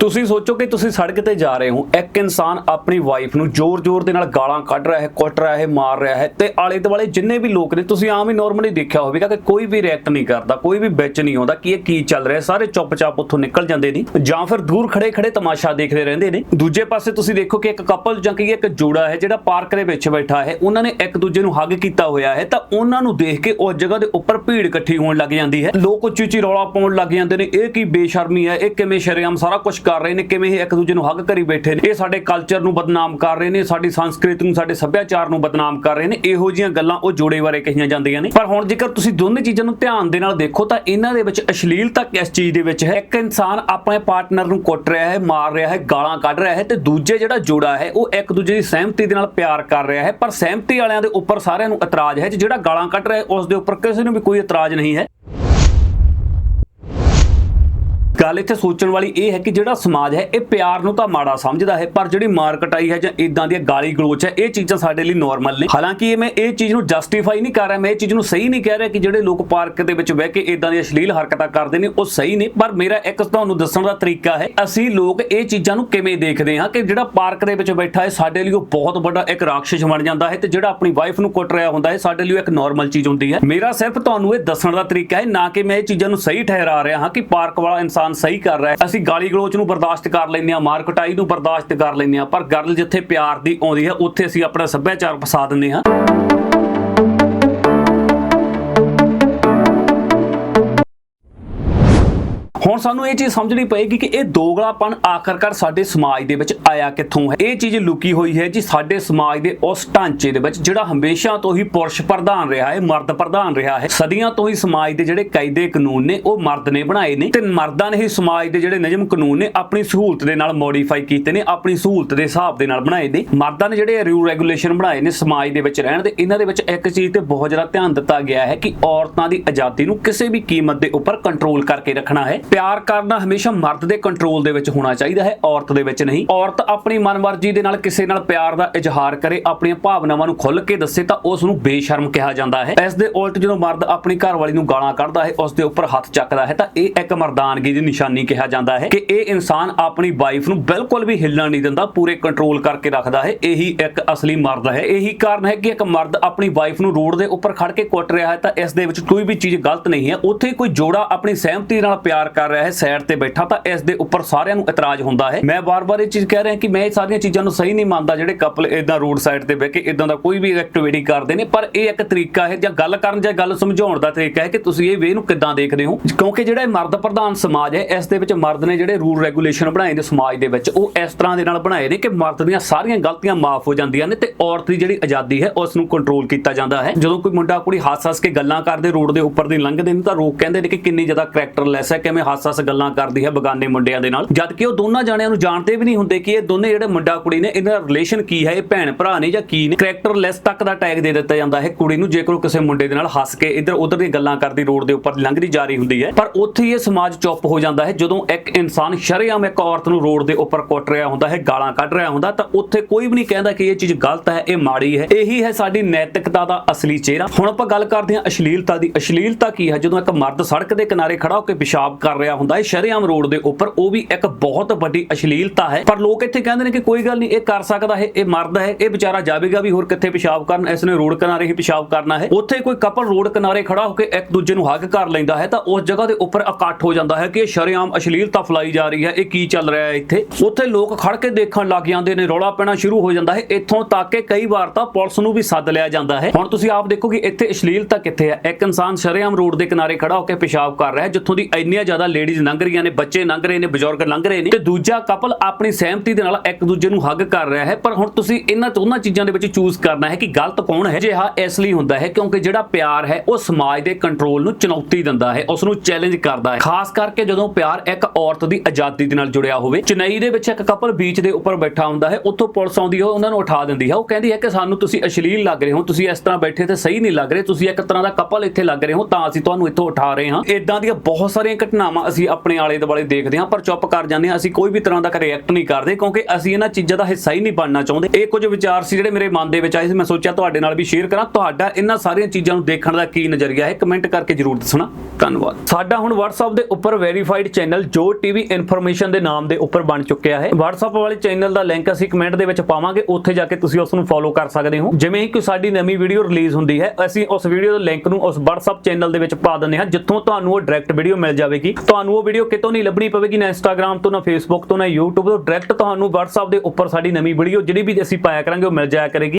ਤੁਸੀਂ ਸੋਚੋ ਕਿ ਤੁਸੀਂ ਸੜਕ ਤੇ ਜਾ ਰਹੇ ਹੋ। ਇੱਕ ਇਨਸਾਨ ਆਪਣੀ ਵਾਈਫ ਨੂੰ ਜ਼ੋਰ-ਜ਼ੋਰ ਦੇ ਨਾਲ ਗਾਲਾਂ ਕੱਢ ਰਿਹਾ ਹੈ, ਕੁੱਟ ਰਿਹਾ ਹੈ, ਮਾਰ ਰਿਹਾ ਹੈ ਤੇ ਆਲੇ ਦੁਆਲੇ ਜਿੰਨੇ ਵੀ ਲੋਕ ਨੇ, ਤੁਸੀਂ ਆਮ ਹੀ ਨਾਰਮਲੀ ਦੇਖਿਆ ਹੋਵੇਗਾ ਕਿ ਕੋਈ ਵੀ ਰਿਐਕਟ ਨਹੀਂ ਕਰਦਾ, ਕੋਈ ਵੀ ਵਿੱਚ ਨਹੀਂ ਆਉਂਦਾ ਕਿ ਇਹ ਕੀ ਚੱਲ ਰਿਹਾ, ਸਾਰੇ ਚੁੱਪਚਾਪ ਉੱਥੋਂ ਨਿਕਲ ਜਾਂਦੇ ਨੇ ਜਾਂ ਫਿਰ ਦੂਰ ਖੜੇ-ਖੜੇ ਤਮਾਸ਼ਾ ਦੇਖਦੇ ਰਹਿੰਦੇ ਨੇ। ਦੂਜੇ ਪਾਸੇ ਤੁਸੀਂ ਦੇਖੋ ਕਿ ਇੱਕ ਕਪਲ ਜਾਂ ਕਿ ਇੱਕ ਜੋੜਾ ਹੈ ਜਿਹੜਾ ਪਾਰਕ ਦੇ ਵਿੱਚ ਬੈਠਾ ਹੈ, ਉਹਨਾਂ ਨੇ ਇੱਕ ਦੂਜੇ ਨੂੰ ਹੱਗ ਕੀਤਾ ਹੋਇਆ ਹੈ ਤਾਂ ਉਹਨਾਂ ਨੂੰ ਦੇਖ ਕੇ ਉਸ ਜਗ੍ਹਾ ਦੇ ਉੱਪਰ ਭੀੜ ਇਕੱਠੀ ਹੋਣ ਲੱਗ ਜਾਂਦੀ ਹੈ। ਲੋਕ ਉੱਚੀ ਉੱਚੀ ਰੌਲਾ ਪਾਉਣ ਲੱਗ ਜਾਂਦੇ ਨੇ, ਇਹ ਕੀ ਬੇਸ਼ਰਮੀ ਹੈ, ਇਹ ਕਿਵੇਂ ਸ਼ਰੇਆਮ ਸਾਰਾ ਕੁਝ ਕਰ ਰਹੇ ਨੇ, ਕਿਵੇਂ ਇਹ ਇੱਕ ਦੂਜੇ ਨੂੰ ਹੱਗ ਕਰੀ ਬੈਠੇ ਨੇ। ਇਹ ਸਾਡੇ ਕਲਚਰ ਨੂੰ ਬਦਨਾਮ ਕਰ ਰਹੇ ਨੇ, ਸਾਡੀ ਸੰਸਕ੍ਰਿਤੀ ਨੂੰ, ਸਾਡੇ ਸੱਭਿਆਚਾਰ ਨੂੰ ਬਦਨਾਮ ਕਰ ਰਹੇ ਨੇ। ਇਹੋ ਜਿਹੀਆਂ ਗੱਲਾਂ ਉਹ ਜੋੜੇ ਬਾਰੇ ਕਹੀਆਂ ਜਾਂਦੀਆਂ ਨੇ। ਪਰ ਹੁਣ ਜੇਕਰ ਤੁਸੀਂ ਦੋਨੇ ਚੀਜ਼ਾਂ ਨੂੰ ਧਿਆਨ ਦੇ ਨਾਲ ਦੇਖੋ, ਤਾਂ ਇਹਨਾਂ ਦੇ ਵਿੱਚ ਅਸ਼ਲੀਲਤਾ ਕਿਸ ਚੀਜ਼ ਦੇ ਵਿੱਚ ਹੈ? ਇੱਕ ਇਨਸਾਨ ਆਪਣੇ ਪਾਰਟਨਰ ਨੂੰ ਕੁੱਟ ਰਿਹਾ ਹੈ, ਮਾਰ ਰਿਹਾ ਹੈ, ਗਾਲਾਂ ਕੱਢ ਰਿਹਾ ਹੈ ਤੇ ਦੂਜੇ ਜਿਹੜਾ ਜੋੜਾ ਹੈ, ਉਹ ਇੱਕ ਦੂਜੇ ਦੀ ਸਹਿਮਤੀ ਦੇ ਨਾਲ ਪਿਆਰ ਕਰ ਰਿਹਾ ਹੈ। ਪਰ ਸਹਿਮਤੀ ਵਾਲਿਆਂ ਦੇ ਉੱਪਰ ਸਾਰਿਆਂ ਨੂੰ ਇਤਰਾਜ਼ ਹੈ ਜਿਹੜਾ ਗਾਲਾਂ ਕੱਢ ਰਿਹਾ ਹੈ, ਉਸ ਦੇ ਉੱਪਰ ਕਿਸੇ ਨੂੰ ਵੀ ਕੋਈ ਇਤਰਾਜ਼ ਨਹੀਂ ਹੈ। ਗੱਲ ਇੱਥੇ ਸੋਚਣ ਵਾਲੀ ਇਹ ਹੈ ਕਿ ਜਿਹੜਾ ਸਮਾਜ ਹੈ, ਇਹ ਪਿਆਰ ਨੂੰ ਤਾਂ ਮਾੜਾ ਸਮਝਦਾ ਹੈ, ਪਰ ਜਿਹੜੀ ਮਾਰ ਕਟਾਈ ਹੈ ਜਾਂ ਇਦਾਂ ਦੀਆਂ ਗਾਲੀ ਗਲੋਚ ਹੈ, ਇਹ ਚੀਜ਼ਾਂ ਸਾਡੇ ਲਈ ਨਾਰਮਲ ਨੇ। ਹਾਲਾਂਕਿ ਇਹ ਮੈਂ ਇਹ ਚੀਜ਼ ਨੂੰ ਜਸਟੀਫਾਈ ਨਹੀਂ ਕਰ ਰਿਹਾ, ਮੈਂ ਇਹ ਚੀਜ਼ ਨੂੰ ਸਹੀ ਨਹੀਂ ਕਹਿ ਰਿਹਾ ਕਿ ਜਿਹੜੇ ਲੋਕ ਪਾਰਕ ਦੇ ਵਿੱਚ ਬਹਿ ਕੇ ਇਦਾਂ ਦੀਆਂ ਅਸ਼ਲੀਲ ਹਰਕਤਾਂ ਕਰਦੇ ਨੇ, ਉਹ ਸਹੀ ਨੇ, ਪਰ ਮੇਰਾ ਇੱਕ ਤੁਹਾਨੂੰ ਦੱਸਣ ਦਾ ਤਰੀਕਾ ਹੈ, ਅਸੀਂ ਲੋਕ ਇਹ ਚੀਜ਼ਾਂ ਨੂੰ ਕਿਵੇਂ ਦੇਖਦੇ ਹਾਂ ਕਿ ਜਿਹੜਾ ਪਾਰਕ ਦੇ ਵਿੱਚ ਬੈਠਾ ਹੈ, ਸਾਡੇ ਲਈ ਉਹ ਬਹੁਤ ਵੱਡਾ ਇੱਕ ਰਾਖਸ਼ ਬਣ ਜਾਂਦਾ ਹੈ ਤੇ ਜਿਹੜਾ ਆਪਣੀ ਵਾਈਫ ਨੂੰ ਕੁੱਟ ਰਿਹਾ ਹੁੰਦਾ ਹੈ, ਸਾਡੇ ਲਈ ਉਹ ਇੱਕ ਨਾਰਮਲ ਚੀਜ਼ ਹੁੰਦੀ ਹੈ। ਮੇਰਾ ਸਿਰਫ ਤੁਹਾਨੂੰ ਇਹ ਦੱਸਣ ਦਾ ਤਰੀਕਾ ਹੈ, ਨਾ ਕਿ ਮੈਂ ਇਹ ਚੀਜ਼ਾਂ ਨੂੰ ਸਹੀ ਠਹਿਰਾ ਰਿਹਾ ਹਾਂ ਕਿ ਪਾਰਕ ਵਾਲਾ ਇਨਸਾਨ ਸਹੀ ਕਰ ਰਿਹਾ ਅਸੀਂ ਗਾਲੀ ਗਲੋਚ ਨੂੰ ਬਰਦਾਸ਼ਤ ਕਰ ਲੈਂਦੇ ਹਾਂ, ਮਾਰ ਕਟਾਈ ਨੂੰ ਬਰਦਾਸ਼ਤ ਕਰ ਲੈਂਦੇ ਹਾਂ, ਪਰ ਗੱਲ ਜਿੱਥੇ ਪਿਆਰ ਦੀ ਆਉਂਦੀ ਹੈ, ਉੱਥੇ ਅਸੀਂ ਆਪਣਾ ਸੱਭਿਆਚਾਰ ਫਸਾ ਦਿੰਦੇ ਹਾਂ। ਹੁਣ ਸਾਨੂੰ ਇਹ ਚੀਜ਼ ਸਮਝਣੀ ਪਏਗੀ ਕਿ ਇਹ ਦੋਗਲਾਪਨ ਆਖਰਕਾਰ ਸਾਡੇ ਸਮਾਜ ਦੇ ਵਿੱਚ ਆਇਆ ਕਿੱਥੋਂ ਹੈ? ਇਹ ਚੀਜ਼ ਲੁਕੀ ਹੋਈ ਹੈ ਜੀ ਸਾਡੇ ਸਮਾਜ ਦੇ ਉਸ ਢਾਂਚੇ ਦੇ ਵਿੱਚ ਜਿਹੜਾ ਹਮੇਸ਼ਾ ਤੋਂ ਹੀ ਪੁਰਸ਼ ਪ੍ਰਧਾਨ ਰਿਹਾ ਹੈ, ਮਰਦ ਪ੍ਰਧਾਨ ਰਿਹਾ ਹੈ। ਸਦੀਆਂ ਤੋਂ ਹੀ ਸਮਾਜ ਦੇ ਜਿਹੜੇ ਕਾਇਦੇ ਕਾਨੂੰਨ ਨੇ, ਉਹ ਮਰਦ ਨੇ ਬਣਾਏ ਨੇ ਤੇ ਮਰਦਾਂ ਨੇ ਹੀ ਸਮਾਜ ਦੇ ਜਿਹੜੇ ਨਿਯਮ ਕਾਨੂੰਨ ਨੇ, ਆਪਣੀ ਸਹੂਲਤ ਦੇ ਨਾਲ ਮੋਡੀਫਾਈ ਕੀਤੇ ਨੇ, ਆਪਣੀ ਸਹੂਲਤ ਦੇ ਹਿਸਾਬ ਦੇ ਨਾਲ ਬਣਾਏ ਨੇ। ਮਰਦਾਂ ਨੇ ਜਿਹੜੇ ਰੂਲ ਰੈਗੂਲੇਸ਼ਨ ਬਣਾਏ ਨੇ ਸਮਾਜ ਦੇ ਵਿੱਚ ਰਹਿਣ ਦੇ, ਇਹਨਾਂ ਦੇ ਵਿੱਚ ਇੱਕ ਚੀਜ਼ ਤੇ ਬਹੁਤ ਜ਼ਿਆਦਾ ਧਿਆਨ ਦਿੱਤਾ ਗਿਆ ਹੈ ਕਿ ਔਰਤਾਂ ਦੀ ਆਜ਼ਾਦੀ ਨੂੰ ਕਿਸੇ ਵੀ ਕੀਮਤ ਦੇ ਉੱਪਰ ਕੰਟਰੋਲ ਕਰਕੇ ਰੱਖਣਾ ਹੈ। ਪਿਆਰ ਕਰਨਾ ਹਮੇਸ਼ਾ ਮਰਦ ਦੇ ਕੰਟਰੋਲ ਦੇ ਵਿੱਚ ਹੋਣਾ ਚਾਹੀਦਾ ਹੈ, ਔਰਤ ਦੇ ਵਿੱਚ ਨਹੀਂ। ਔਰਤ ਆਪਣੀ ਮਨਮਰਜ਼ੀ ਦੇ ਨਾਲ ਕਿਸੇ ਨਾਲ ਪਿਆਰ ਦਾ ਇਜ਼ਹਾਰ ਕਰੇ, ਆਪਣੀਆਂ ਭਾਵਨਾਵਾਂ ਨੂੰ ਖੁੱਲ੍ਹ ਕੇ ਦੱਸੇ ਤਾਂ ਉਸ ਨੂੰ ਬੇਸ਼ਰਮ ਕਿਹਾ ਜਾਂਦਾ ਹੈ। ਇਸ ਦੇ ਉਲਟ ਜਦੋਂ ਮਰਦ ਆਪਣੀ ਘਰਵਾਲੀ ਨੂੰ ਗਾਲਾਂ ਕੱਢਦਾ ਹੈ, ਉਸ ਦੇ ਉੱਪਰ ਹੱਥ ਚੱਕਦਾ ਹੈ ਤਾਂ ਇਹ ਇੱਕ ਮਰਦਾਨਗੀ ਦੀ ਨਿਸ਼ਾਨੀ ਕਿਹਾ ਜਾਂਦਾ ਹੈ ਕਿ ਇਹ ਇਨਸਾਨ ਆਪਣੀ ਵਾਈਫ ਨੂੰ ਬਿਲਕੁਲ ਵੀ ਹਿੱਲਣ ਨਹੀਂ ਦਿੰਦਾ, ਪੂਰੇ ਕੰਟਰੋਲ ਕਰਕੇ ਰੱਖਦਾ ਹੈ। ਇਹੀ ਇੱਕ ਅਸਲੀ ਮਰਦ ਹੈ। ਇਹੀ ਕਾਰਨ ਹੈ ਕਿ ਇੱਕ ਮਰਦ ਆਪਣੀ ਵਾਈਫ ਨੂੰ ਰੋਡ ਦੇ ਉੱਪਰ ਖੜ ਕੇ ਕੁੱਟ ਰਿਹਾ ਹੈ ਤਾਂ ਇਸ ਦੇ ਵਿੱਚ ਕੋਈ ਵੀ ਚੀਜ਼ ਗਲਤ ਨਹੀਂ ਹੈ। ਉੱਥੇ ਕੋਈ ਜੋੜਾ ਆਪਣੀ ਸਹਿਮਤੀ ਨਾਲ ਪਿਆਰ ਕਰ ਰਿਹਾ ਹੈ ਸਾਈਡ ਤੇ ਬੈਠਾ ਤਾਂ ਇਸ ਦੇ ਉੱਪਰ ਸਾਰਿਆਂ ਨੂੰ ਇਤਰਾਜ਼ ਹੁੰਦਾ ਹੈ। ਮੈਂ ਬਾਰ-ਬਾਰ ਇਹ ਚੀਜ਼ ਕਹਿ ਰਿਹਾ ਕਿ ਮੈਂ ਇਹ ਸਾਰੀਆਂ ਚੀਜ਼ਾਂ ਨੂੰ ਸਹੀ ਨਹੀਂ ਮੰਨਦਾ, ਜਿਹੜੇ ਕਪਲ ਇਦਾਂ ਰੋਡ ਸਾਈਡ ਤੇ ਬਹਿ ਕੇ ਇਦਾਂ ਦਾ ਕੋਈ ਵੀ ਐਕਟੀਵਿਟੀ ਕਰਦੇ ਨੇ, ਪਰ ਇਹ ਇੱਕ ਤਰੀਕਾ ਹੈ ਜਾਂ ਗੱਲ ਕਰਨ ਜਾਂ ਗੱਲ ਸਮਝਾਉਣ ਦਾ ਤਰੀਕਾ ਹੈ ਕਿ ਤੁਸੀਂ ਇਹ ਵੇ ਨੂੰ ਕਿੱਦਾਂ ਦੇਖਦੇ ਹੋ। ਕਿਉਂਕਿ ਜਿਹੜਾ ਇਹ ਮਰਦ ਪ੍ਰਧਾਨ ਸਮਾਜ ਹੈ, ਇਸ ਦੇ ਵਿੱਚ ਮਰਦ ਨੇ ਜਿਹੜੇ ਰੂਲ ਰੈਗੂਲੇਸ਼ਨ ਬਣਾਏ ਨੇ ਸਮਾਜ ਦੇ ਵਿੱਚ, ਉਹ ਇਸ ਤਰ੍ਹਾਂ ਦੇ ਨਾਲ ਬਣਾਏ ਨੇ ਕਿ ਮਰਦ ਦੀਆਂ ਸਾਰੀਆਂ ਗਲਤੀਆਂ ਮਾਫ ਹੋ ਜਾਂਦੀਆਂ ਨੇ ਤੇ ਔਰਤ ਦੀ ਜਿਹੜੀ ਆਜ਼ਾਦੀ ਹੈ, ਉਸ ਨੂੰ ਕੰਟਰੋਲ ਕੀਤਾ ਜਾਂਦਾ ਹੈ। ਜਦੋਂ ਕੋਈ ਮੁੰਡਾ ਕੁੜੀ ਹੱਸ-ਹੱਸ ਕੇ ਗੱਲਾਂ ਕਰਦੇ, ਰੋਡ ਦੇ ਉੱਪਰ ਦੀ ਲੰਘਦੇ ਨੇ ਤਾਂ ਲੋਕ ਕਹਿੰਦੇ ਨੇ ਕਿ ਕਿੰਨੀ ਜ਼ਿਆਦਾ ਕਰੈਕਟਰਲੈਸ ਹੈ, ਕਿਵੇਂ ਹੱਸ-ਹੱਸ ਗੱਲਾਂ ਕਰਦੀ ਹੈ ਬਗਾਨੇ ਮੁੰਡਿਆਂ ਦੇ ਨਾਲ। ਜਦ ਕਿ ਉਹ ਦੋਨਾਂ ਜਾਣਿਆਂ ਨੂੰ ਜਾਣਦੇ ਵੀ ਨਹੀਂ ਹੁੰਦੇ ਕਿ ਇਹ ਦੋਨੇ ਜਿਹੜੇ ਮੁੰਡਾ ਕੁੜੀ ਨੇ, ਇਹਨਾਂ ਦਾ ਰਿਲੇਸ਼ਨ ਕੀ ਹੈ, ਇਹ ਭੈਣ ਭਰਾ ਨੇ ਜਾਂ ਕੀ ਨੇ। ਕਰੈਕਟਰਲੈਸ ਤੱਕ ਦਾ ਟੈਗ ਦੇ ਦਿੱਤਾ ਜਾਂਦਾ ਹੈ। ਕੁੜੀ ਨੂੰ ਜੇਕਰ ਕਿਸੇ ਮੁੰਡੇ ਦੇ ਨਾਲ ਹੱਸ ਕੇ ਇੱਧਰ ਉੱਧਰ ਦੀਆਂ ਗੱਲਾਂ ਕਰਦੀ, ਰੋਡ ਦੇ ਉੱਪਰ ਲੰਘਦੀ ਜਾ ਰਹੀ ਹੁੰਦੀ ਹੈ। ਪਰ ਉੱਥੇ ਇਹ ਸਮਾਜ ਚੁੱਪ ਹੋ ਜਾਂਦਾ ਹੈ। ਜਦੋਂ ਇੱਕ ਇਨਸਾਨ ਸ਼ਰੇਆਮ ਇੱਕ ਔਰਤ ਨੂੰ ਰੋਡ ਦੇ ਉੱਪਰ ਕੁੱਟ ਰਿਹਾ ਹੁੰਦਾ ਹੈ, ਗਾਲਾਂ ਕੱਢ ਰਿਹਾ ਹੁੰਦਾ, ਤਾਂ ਉੱਥੇ ਕੋਈ ਵੀ ਨਹੀਂ ਕਹਿੰਦਾ ਕਿ ਇਹ ਚੀਜ਼ ਗਲਤ ਹੈ, ਇਹ ਮਾੜੀ ਹੈ। ਇਹੀ ਹੈ ਸਾਡੀ ਨੈਤਿਕਤਾ ਦਾ ਅਸਲੀ ਚਿਹਰਾ। ਹੁਣ ਆਪਾਂ ਗੱਲ ਕਰਦੇ ਹਾਂ ਅਸ਼ਲੀਲਤਾ ਦੀ। ਅਸ਼ਲੀਲਤਾ ਕੀ ਹੈ? ਜਦੋਂ ਇੱਕ ਮਰਦ ਸੜਕ ਦੇ ਕਿਨਾਰੇ ਖੜਾ ਹੋ ਕੇ ਪਿਸ਼ਾਬ ਕਰ ਰਿਹਾ ਹੁੰਦਾ ਹੈ ਸ਼ਰੇਆਮ ਰੋਡ ਦੇ ਉੱਪਰ, ਉਹ ਵੀ ਇੱਕ ਬਹੁਤ ਵੱਡੀ ਅਸ਼ਲੀਲਤਾ ਹੈ। ਪਰ ਲੋਕ ਇੱਥੇ ਕਹਿੰਦੇ ਨੇ ਕਿ ਕੋਈ ਗੱਲ ਨਹੀਂ, ਇਹ ਕਰ ਸਕਦਾ ਹੈ, ਇਹ ਮਰਦਾ ਹੈ, ਇਹ ਵਿਚਾਰਾ ਜਾਵੇਗਾ ਵੀ ਹੋਰ ਕਿੱਥੇ ਪਿਸ਼ਾਬ ਕਰਨ, ਇਸ ਨੇ ਰੋਡ ਕਿਨਾਰੇ ਹੀ ਪਿਸ਼ਾਬ ਕਰਨਾ ਹੈ। ਉੱਥੇ ਕੋਈ ਕਪਲ ਰੋਡ ਕਿਨਾਰੇ ਖੜਾ ਹੋ ਕੇ ਇੱਕ ਦੂਜੇ ਨੂੰ ਹੱਗ ਕਰ ਲੈਂਦਾ ਹੈ, ਤਾਂ ਉਸ ਜਗ੍ਹਾ ਦੇ ਉੱਪਰ ਇਕੱਠ ਹੋ ਜਾਂਦਾ ਹੈ ਕਿ ਇਹ ਸ਼ਰੇਆਮ ਅਸ਼ਲੀਲਤਾ ਫਲਾਈ ਜਾ ਰਹੀ ਹੈ, ਇਹ ਕੀ ਚੱਲ ਰਿਹਾ ਹੈ ਇੱਥੇ? ਉੱਥੇ ਲੋਕ ਖੜ ਕੇ ਦੇਖਣ ਲੱਗ ਜਾਂਦੇ ਨੇ, ਰੌਲਾ ਪੈਣਾ ਸ਼ੁਰੂ ਹੋ ਜਾਂਦਾ ਹੈ। ਇੱਥੋਂ ਤੱਕ ਕਿ ਕਈ ਵਾਰ ਤਾਂ ਪੁਲਿਸ ਨੂੰ ਵੀ ਸੱਦ ਲਿਆ ਜਾਂਦਾ ਹੈ। ਹੁਣ ਤੁਸੀਂ ਆਪ ਦੇਖੋ ਕਿ ਇੱਥੇ ਅਸ਼ਲੀਲਤਾ ਕਿੱਥੇ ਹੈ? ਇੱਕ ਇਨਸਾਨ ਸ਼ਰੇਆਮ ਰੋਡ ਦੇ ਕਿਨਾਰੇ ਖੜਾ ਹੋ ਕੇ ਪਿਸ਼ਾਬ ਕਰ ਰਿਹਾ ਹੈ, ਜਿੱਥੋਂ ਦੀ ਇੰਨੀਆਂ ਜ਼ਿਆਦਾ ਲੇਡੀਜ਼ ਲੰਘ ਰਹੀਆਂ ਨੇ, ਬੱਚੇ ਲੰਘ ਰਹੇ ਨੇ, ਬਜ਼ੁਰਗ ਲੰਘ ਰਹੇ ਨੇ ਤੇ ਦੂਜਾ ਕਪਲ ਆਪਣੀ ਸਹਿਮਤੀ ਦੇ ਨਾਲ ਇੱਕ ਦੂਜੇ ਨੂੰ ਹੱਗ ਕਰ ਰਿਹਾ ਹੈ। ਪਰ ਹੁਣ ਤੁਸੀਂ ਇਹਨਾਂ ਦੋਨਾਂ ਚੀਜ਼ਾਂ ਦੇ ਵਿੱਚ ਚੂਜ਼ ਕਰਨਾ ਹੈ ਕਿ ਗਲਤ ਕੌਣ ਹੈ। ਜਿਹਾ ਇਸ ਲਈ ਹੁੰਦਾ ਹੈ ਕਿਉਂਕਿ ਜਿਹੜਾ ਪਿਆਰ ਹੈ, ਉਹ ਸਮਾਜ ਦੇ ਕੰਟਰੋਲ ਨੂੰ ਚੁਣੌਤੀ ਦਿੰਦਾ ਹੈ ਉਸ ਨੂੰ ਚੈਲੰਜ ਕਰਦਾ ਹੈ। ਖਾਸ ਕਰਕੇ ਜਦੋਂ ਪਿਆਰ ਇੱਕ ਔਰਤ ਦੀ ਆਜ਼ਾਦੀ ਦੇ ਨਾਲ ਜੁੜਿਆ ਹੋਵੇ, ਚੇਨਈ ਦੇ ਵਿੱਚ ਇੱਕ ਕਪਲ ਬੀਚ ਦੇ ਉੱਪਰ ਬੈਠਾ ਹੁੰਦਾ ਹੈ, ਉੱਥੋਂ ਪੁਲਿਸ ਆਉਂਦੀ ਹੈ ਉਹਨਾਂ ਨੂੰ ਉਠਾ ਦਿੰਦੀ ਹੈ। ਉਹ ਕਹਿੰਦੀ ਹੈ ਕਿ ਸਾਨੂੰ ਤੁਸੀਂ ਅਸ਼ਲੀਲ ਲੱਗ ਰਹੇ ਹੋ, ਤੁਸੀਂ ਇਸ ਤਰ੍ਹਾਂ ਬੈਠੇ ਤੇ ਸਹੀ ਨਹੀਂ ਲੱਗ ਰਹੇ, ਤੁਸੀਂ ਇੱਕ ਤਰ੍ਹਾਂ ਦਾ ਕਪਲ ਇੱਥੇ ਲੱਗ ਰਹੇ ਹੋ, ਤਾਂ ਅਸੀਂ ਤੁਹਾਨੂੰ ਇੱਥੋਂ ਉਠਾ ਰਹੇ ਹਾਂ। ਇਦਾਂ ਦੀਆਂ ਬਹੁਤ ਸਾਰੀਆਂ ਘਟਨਾਵਾਂ ਸਮਾਂ ਅਸੀਂ ਆਪਣੇ ਆਲੇ ਦੁਆਲੇ ਦੇਖਦੇ ਹਾਂ, ਪਰ ਚੁੱਪ ਕਰ ਜਾਂਦੇ ਹਾਂ। ਅਸੀਂ ਕੋਈ ਵੀ ਤਰ੍ਹਾਂ ਦਾ ਰਿਐਕਟ ਨਹੀਂ ਕਰਦੇ, ਕਿਉਂਕਿ ਅਸੀਂ ਇਹਨਾਂ ਚੀਜ਼ਾਂ ਦਾ ਹਿੱਸਾ ਹੀ ਨਹੀਂ ਬਣਨਾ ਚਾਹੁੰਦੇ। ਇਹ ਕੁਝ ਵਿਚਾਰ ਸੀ ਜਿਹੜੇ ਮੇਰੇ ਮਨ ਦੇ ਵਿੱਚ ਆਏ ਸੀ। ਮੈਂ ਸੋਚਿਆ ਤੁਹਾਡੇ ਨਾਲ ਵੀ ਸ਼ੇਅਰ ਕਰਾਂ। ਤੁਹਾਡਾ ਇਹਨਾਂ ਸਾਰੀਆਂ ਚੀਜ਼ਾਂ ਨੂੰ ਦੇਖਣ ਦਾ ਕੀ ਨਜ਼ਰੀਆ ਹੈ? ਕਮੈਂਟ ਕਰਕੇ ਜਰੂਰ ਦੱਸਣਾ। ਧੰਨਵਾਦ। ਸਾਡਾ ਹੁਣ WhatsApp ਦੇ ਉੱਪਰ ਵੈਰੀਫਾਈਡ ਚੈਨਲ ਜੋ ਟੀਵੀ ਇਨਫੋਰਮੇਸ਼ਨ ਦੇ ਨਾਮ ਦੇ ਉੱਪਰ ਬਣ ਚੁੱਕਿਆ ਹੈ। WhatsApp ਵਾਲੇ ਚੈਨਲ ਦਾ ਲਿੰਕ ਅਸੀਂ ਕਮੈਂਟ ਦੇ ਵਿੱਚ ਪਾਵਾਂਗੇ। ਉੱਥੇ ਜਾ ਕੇ ਤੁਸੀਂ ਉਸ ਨੂੰ ਫੋਲੋ ਕਰ ਸਕਦੇ ਹੋ। ਜਿਵੇਂ ਹੀ ਕੋਈ ਸਾਡੀ ਨਵੀਂ ਵੀਡੀਓ ਰਿਲੀਜ਼ ਹੁੰਦੀ ਹੈ, ਅਸੀਂ ਉਸ ਵੀਡੀਓ ਦੇ ਲਿੰਕ ਨੂੰ ਉਸ WhatsApp ਚੈਨਲ ਦੇ ਵਿੱਚ ਪਾ ਦਿੰਦੇ ਹਾਂ, ਜਿੱਥੋਂ ਤੁਹਾਨੂੰ ਉਹ ਡਾਇਰੈਕਟ ਵੀਡੀਓ ਮਿਲ ਜਾਵੇਗੀ। ਤੁਹਾਨੂੰ ਉਹ ਵੀਡੀਓ ਕਿਤੋਂ ਨਹੀਂ ਲੱਭਣੀ ਪਵੇਗੀ, ਨਾ Instagram ਤੋਂ, ਨਾ Facebook ਤੋਂ, ਨਾ YouTube ਤੋਂ। ਡਾਇਰੈਕਟ ਤੁਹਾਨੂੰ WhatsApp ਦੇ ਉੱਪਰ ਸਾਡੀ ਨਵੀਂ ਵੀਡੀਓ ਜਿਹੜੀ ਵੀ ਅਸੀਂ ਪਾਇਆ ਕਰਾਂਗੇ, ਉਹ ਮਿਲ ਜਾਇਆ ਕਰੇਗੀ।